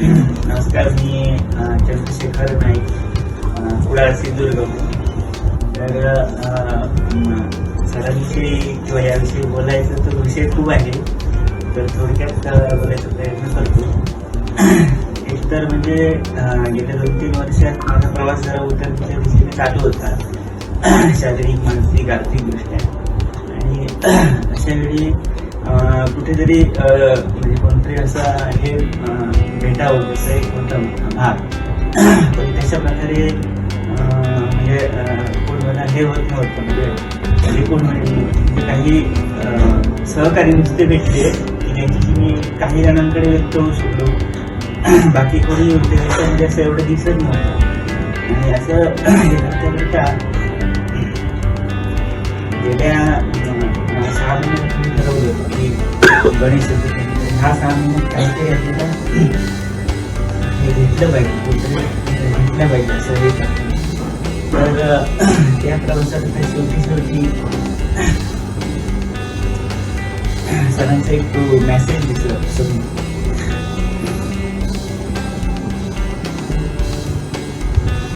नमस्कार मी चंद्रशेखर नाईक कुडाळ सिंधुदुर्ग तर सरांविषयी किंवा याविषयी बोलायचं तर विषय खूप आहे. तर थोडक्यात बोलायचा प्रयत्न करतो. एक तर म्हणजे गेल्या दोन तीन वर्षात माझा प्रवास जरा उतरच्या दिशेने चालू होता. शारीरिक मानसिक आर्थिकदृष्ट्या. आणि अशा वेळी कुठेतरी म्हणजे कोणतरी असा हे अं, भेटावं जसं एक होतं भाग. पण तशा प्रकारे म्हणजे कोण मला हे होत नव्हतं. म्हणजे कोण म्हणजे काही सहकारी नुसते भेटले की ज्यांच्याशी मी काही जणांकडे व्यक्त होऊ शकलो. बाकी कोणी होते म्हणजे असं एवढं दिसत नव्हतं. आणि असं हे करता गेल्या सहा महिन्यात ठरवलं होतं की गणेश चतुर्थी ह्या सहा महिन्यात काहीतरी आपल्याला हे घेतलं पाहिजे कुठेतरी घेतलं पाहिजे असं हे करतो. तर अं, त्या प्रवासात आता